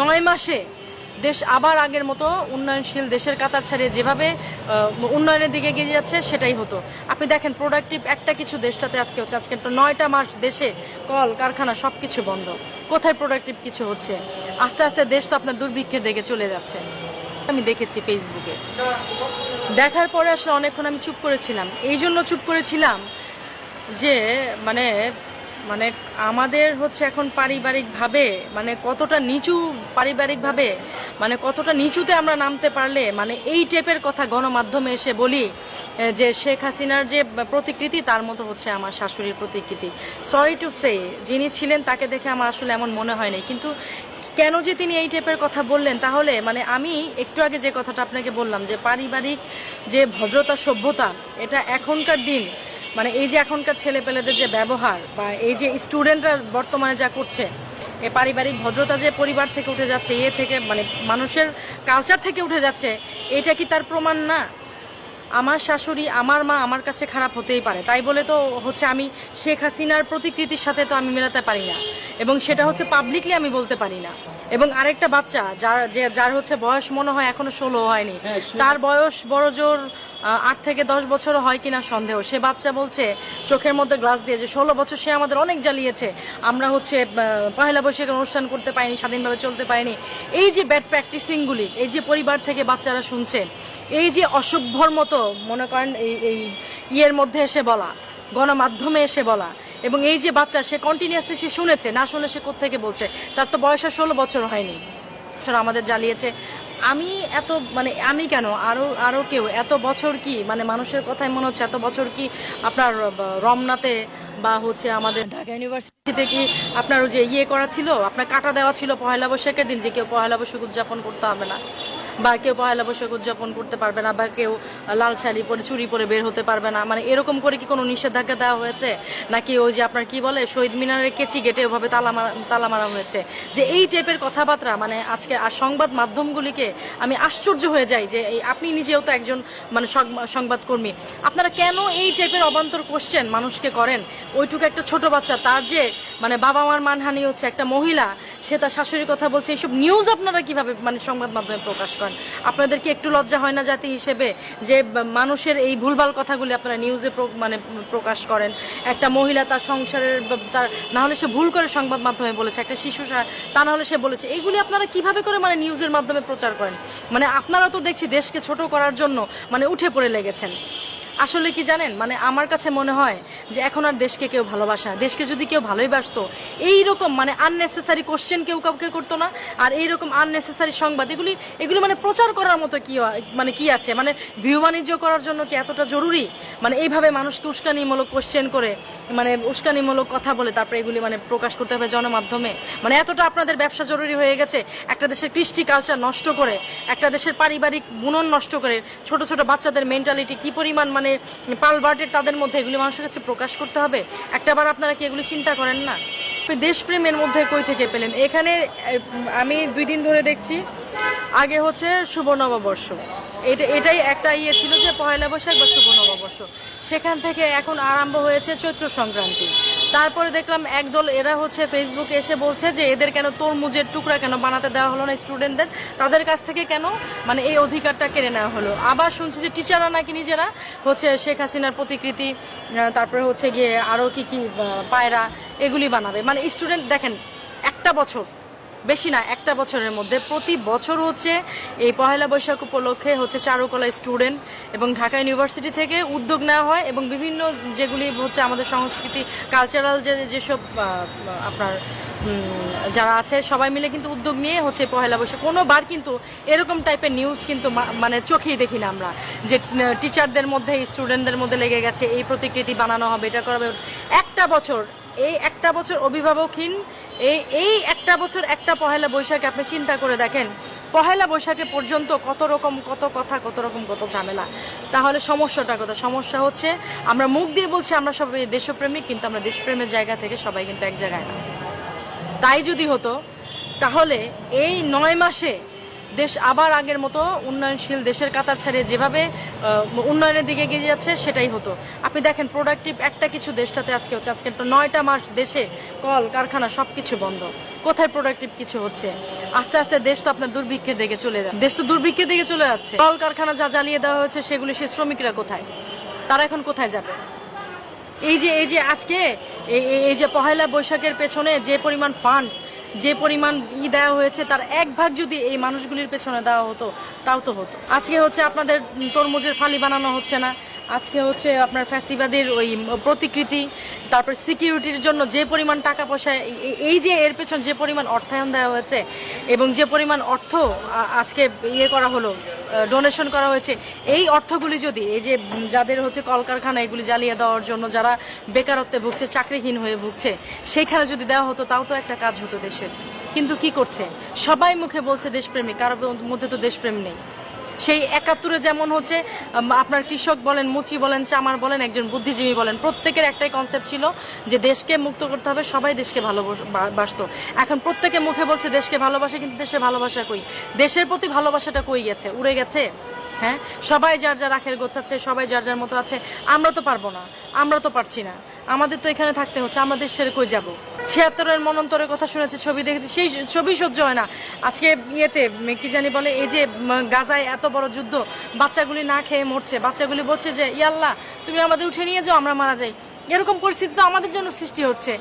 নয় মাসে দেশ আবার আগের মতো উন্নয়নশীল দেশের কাতার ছাড়িয়ে যেভাবে উন্নয়নের দিকে এগিয়ে যাচ্ছে, সেটাই হতো। আপনি দেখেন প্রোডাক্টিভ একটা কিছু দেশটাতে আজকে হচ্ছে, আজকে তো নয়টা মাস দেশে কল, কারখানা সব কিছু বন্ধ। কোথায় প্রোডাক্টিভ কিছু হচ্ছে? আস্তে আস্তে দেশ তো আপনার দুর্ভিক্ষের দিকে চলে যাচ্ছে। আমি দেখেছি ফেসবুকে দেখার পরে আসলে অনেকক্ষণ আমি চুপ করেছিলাম। এই জন্য চুপ করেছিলাম যে মানে মানে আমাদের হচ্ছে এখন পারিবারিকভাবে মানে কতটা নিচু পারিবারিকভাবে মানে কতটা নিচুতে আমরা নামতে পারলে মানে এই টাইপের কথা গণমাধ্যমে এসে বলি যে শেখ হাসিনার যে প্রতিকৃতি, তার মতো হচ্ছে আমার শাশুড়ির প্রতিকৃতি। সরি টু সে যিনি ছিলেন তাকে দেখে আমার আসলে এমন মনে হয়নি কিন্তু কেন যে তিনি এই টাইপের কথা বললেন, তাহলে মানে আমি একটু আগে যে কথাটা আপনাকে বললাম, যে পারিবারিক যে ভদ্রতা, সভ্যতা, এটা এখনকার দিন মানে এই যে এখনকার ছেলেপেলেদের যে ব্যবহার বা এই যে স্টুডেন্টরা বর্তমানে যা করছে এ পারিবারিক ভদ্রতা যে পরিবার থেকে উঠে যাচ্ছে এ থেকে মানে মানুষের কালচার থেকে উঠে যাচ্ছে এটা কি তার প্রমাণ না? আমার শাশুড়ি আমার মা আমার কাছে খারাপ হতেই পারে। তাই বলে তো হচ্ছে আমি শেখ হাসিনার প্রতিকৃতির সাথে তো আমি মেলাতে পারি না। এবং সেটা হচ্ছে পাবলিকলি আমি বলতে পারি না। এবং আরেকটা বাচ্চা যার যে যার হচ্ছে বয়স মনে হয় এখনও ষোলো হয়নি। তার বয়স বড় জোর আট থেকে দশ বছরও হয় কিনা সন্দেহ। সে বাচ্চা বলছে, চোখের মধ্যে গ্লাস দিয়ে যে ষোলো বছর সে আমাদের অনেক জ্বালিয়েছে। আমরা হচ্ছে পহেলা বৈশাখে অনুষ্ঠান করতে পারিনি, স্বাধীনভাবে চলতে পারিনি। এই যে ব্যাড প্র্যাকটিসিংগুলি এই যে পরিবার থেকে বাচ্চারা শুনছে, এই যে অসভ্যর মতো, মনে করেন এই এই ইয়ের মধ্যে এসে বলা, গণমাধ্যমে এসে বলা, এবং এই যে বাচ্চা, সে কন্টিনিউসলি সে শুনেছে, না শুনে সে কোত্থেকে বলছে? তার তো বয়স আর ষোলো বছর হয়নি। ছাড়া আমাদের জ্বালিয়েছে আমি এত মানে আমি কেন? আরও আরও কেউ? এত বছর কি? মানে মানুষের কথাই মনে হচ্ছে এত বছর কি আপনার রমনাতে বা হচ্ছে আমাদের ঢাকা ইউনিভার্সিটিতে কি আপনার যে ইয়ে করা ছিল? আপনার কাটা দেওয়া ছিল পহেলা বৈশাখের দিন যে কেউ পহেলা বৈশাখ উদযাপন করতে হবে না? বা কেউ পহেলা বৈশাখ উদযাপন করতে পারবে না বা কেউ লাল শাড়ি পরে চুরি পরে বের হতে পারবে না। মানে এরকম করে কি কোনো নিষেধাজ্ঞা দেওয়া হয়েছে? নাকি ওই যে আপনার কি বলে, শহীদ মিনারের কেচি গেটে ওভাবে তালা মারা তালা মারা হয়েছে? যে এই টাইপের কথাবার্তা মানে আজকে আর সংবাদ মাধ্যমগুলিকে আমি আশ্চর্য হয়ে যাই যে এই আপনি নিজেও তো একজন মানে সংবাদকর্মী। আপনারা কেন এই টাইপের অবান্তর কোশ্চেন মানুষকে করেন? ওইটুকু একটা ছোট বাচ্চা, তার যে মানে বাবা মার মানহানি হচ্ছে একটা মহিলা সে তার শাশুড়ির কথা বলছে এইসব নিউজ আপনারা কীভাবে মানে সংবাদ মাধ্যমে প্রকাশ করেন? আপনাদের কি একটু লজ্জা হয় না জাতি হিসেবে যে মানুষের এই ভুলভাল কথাগুলি আপনারা নিউজে মানে প্রকাশ করেন? একটা মহিলা তার সংসারের তার, না হলে সে ভুল করে সংবাদ মাধ্যমে বলেছে, একটা শিশু তা না হলে সে বলেছে। এইগুলি আপনারা কীভাবে করে মানে নিউজের মাধ্যমে প্রচার করেন? মানে আপনারা তো দেখছি দেশকে ছোট করার জন্য মানে উঠে পড়ে লেগেছেন। আসলে কি জানেন? মানে আমার কাছে মনে হয় যে এখন আর দেশকে কেউ ভালোবাসে না। দেশকে যদি কেউ ভালোই বাসতো, এইরকম মানে আননেসেসারি কোশ্চেন কেউ কাউকে করতো না। আর এইরকম আননেসেসারি সংবাদ, এগুলি এগুলি মানে প্রচার করার মতো কি মানে কি আছে? মানে ভিউ বাণিজ্য করার জন্য কি এতটা জরুরি? মানে এইভাবে মানুষকে উস্কানিমূলক কোশ্চেন করে মানে উস্কানিমূলক কথা বলে, তারপরে এগুলি মানে প্রকাশ করতে হবে জনমাধ্যমে। মানে এতটা আপনাদের ব্যবসা জরুরি হয়ে গেছে, একটা দেশের কৃষ্টি কালচার নষ্ট করে, একটা দেশের পারিবারিক বুনন নষ্ট করে, ছোট ছোট বাচ্চাদের মেন্টালিটি কি পরিমাণ মানে পালবার্টের তাদের মধ্যে এগুলি মানুষের কাছে প্রকাশ করতে হবে। একটাবার আপনারা কি এগুলি চিন্তা করেন না? দেশপ্রেমের মধ্যে কই থেকে পেলেন? এখানে আমি দুই দিন ধরে দেখছি, আগে হচ্ছে শুভ নববর্ষ এটা, এটাই একটা ইয়ে ছিল যে পয়লা বৈশাখ বা শুভ নববর্ষ। সেখান থেকে এখন আরম্ভ হয়েছে চৈত্র সংক্রান্তি। তারপরে দেখলাম একদল, এরা হচ্ছে ফেসবুকে এসে বলছে যে এদের কেন তরমুজের টুকরা কেন বানাতে দেওয়া হলো না স্টুডেন্টদের তাদের কাছ থেকে কেন? মানে এই অধিকারটা কেড়ে নেওয়া হলো। আবার শুনছি যে টিচাররা নাকি নিজেরা হচ্ছে শেখ হাসিনার প্রতিকৃতি তারপরে হচ্ছে গিয়ে আরও কি কি পায়রা, এগুলি বানাবে। মানে স্টুডেন্ট দেখেন, একটা বছর বেশি না, একটা বছরের মধ্যে। প্রতি বছর হচ্ছে এই পহেলা বৈশাখ উপলক্ষে হচ্ছে চারুকলা স্টুডেন্ট এবং ঢাকা ইউনিভার্সিটি থেকে উদ্যোগ নেওয়া হয় এবং বিভিন্ন যেগুলি হচ্ছে আমাদের সংস্কৃতি কালচারাল যে যেসব আপনার যারা আছে সবাই মিলে কিন্তু উদ্যোগ নিয়ে হচ্ছে পহেলা বৈশাখ। কোনোবার কিন্তু এরকম টাইপের নিউজ কিন্তু মানে চোখেই দেখি না আমরা যে টিচারদের মধ্যে স্টুডেন্টদের মধ্যে লেগে গেছে, এই প্রতিকৃতি বানানো হবে, এটা করা হবে। একটা বছর, এই একটা বছর অভিভাবকহীন এই এই একটা বছর, একটা পহেলা বৈশাখ আপনি চিন্তা করে দেখেন, পহেলা বৈশাখে পর্যন্ত কত রকম, কত কথা, কত রকম, কত ঝামেলা। তাহলে সমস্যাটা কথা সমস্যা হচ্ছে, আমরা মুখ দিয়ে বলছি, আমরা সবাই দেশপ্রেমিক, কিন্তু আমরা দেশপ্রেমের জায়গা থেকে সবাই কিন্তু এক জায়গায় না। তাই যদি হতো, তাহলে এই নয় মাসে দেশ আবার আগের মতো উন্নয়নশীল দেশের কাতার ছাড়িয়ে যেভাবে উন্নয়নের দিকে এগিয়ে যাচ্ছে, সেটাই হতো। আপনি দেখেন প্রোডাক্টিভ একটা কিছু দেশটাতে আজকে হচ্ছে, আজকে তো নয়টা মাস দেশে কল, কারখানা, সবকিছু বন্ধ। কোথায় প্রোডাক্টিভ কিছু হচ্ছে? আস্তে আস্তে দেশ তো আপনার দুর্ভিক্ষের দিকে চলে যায় দেশ তো দুর্ভিক্ষের দিকে চলে যাচ্ছে। কল, কারখানা যা জ্বালিয়ে দেওয়া হয়েছে, সেগুলি সে শ্রমিকরা কোথায়? তারা এখন কোথায় যাবে? এই যে এই যে আজকে, এই যে পহেলা বৈশাখের পেছনে যে পরিমাণ ফান্ড যে পরিমাণ ই দেওয়া হয়েছে, তার এক ভাগ যদি এই মানুষগুলির পেছনে দেওয়া হতো, তাও তো হতো। আজকে হচ্ছে আপনাদের তরমুজের ফালি বানানো হচ্ছে না। আজকে হচ্ছে আপনার ফ্যাসিবাদের ওই প্রতিকৃতি, তারপর সিকিউরিটির জন্য যে পরিমাণ টাকা পয়সা, এই- যে এর পেছনে যে পরিমাণ অর্থায়ন দেওয়া হয়েছে এবং যে পরিমাণ অর্থ আজকে ইয়ে করা হলো ডোনেশন করা হয়েছে, এই অর্থগুলি যদি, এই যে যাদের হচ্ছে কলকারখানা এগুলি জ্বালিয়ে দেওয়ার জন্য যারা বেকারত্বে ভুগছে, চাকরিহীন হয়ে ভুগছে সেইখানে যদি দেওয়া হতো তাও তো একটা কাজ হতো দেশের। কিন্তু কি করছে? সবাই মুখে বলছে দেশপ্রেমী কারোর মধ্যে তো দেশপ্রেম নেই। সেই একাত্তরে যেমন হচ্ছে আপনার কৃষক বলেন, মুচি বলেন, চামার বলেন, একজন বুদ্ধিজীবী বলেন, প্রত্যেকের একটাই কনসেপ্ট ছিল যে দেশকে মুক্ত করতে হবে, সবাই দেশকে ভালোবাসত এখন প্রত্যেকে মুখে বলছে দেশকে ভালোবাসে, কিন্তু দেশে ভালোবাসা কই? দেশের প্রতি ভালোবাসাটা কই গেছে? উড়ে গেছে? হ্যাঁ? সবাই যার যার আখের গোছাচ্ছে সবাই যার যার মতো আছে, আমরা তো পারব না। আমরা তো পারছি না। আমাদের তো এখানে থাকতে হচ্ছে আমাদের ছেড়ে কই যাব? ছিয়াত্তরের মনন্তরের কথা শুনেছি, ছবি দেখেছি, সেই ছবি সহ্য হয় না। আজকে ইয়েতে কি জানি বলে, এই যে গাজায় এত বড় যুদ্ধ, বাচ্চাগুলি না খেয়ে মরছে, বাচ্চাগুলি বলছে যে, ইয়াল্লাহ, তুমি আমাদের উঠে নিয়ে যাও, আমরা মারা যাই। এরকম পরিস্থিতি তো আমাদের জন্য সৃষ্টি হচ্ছে।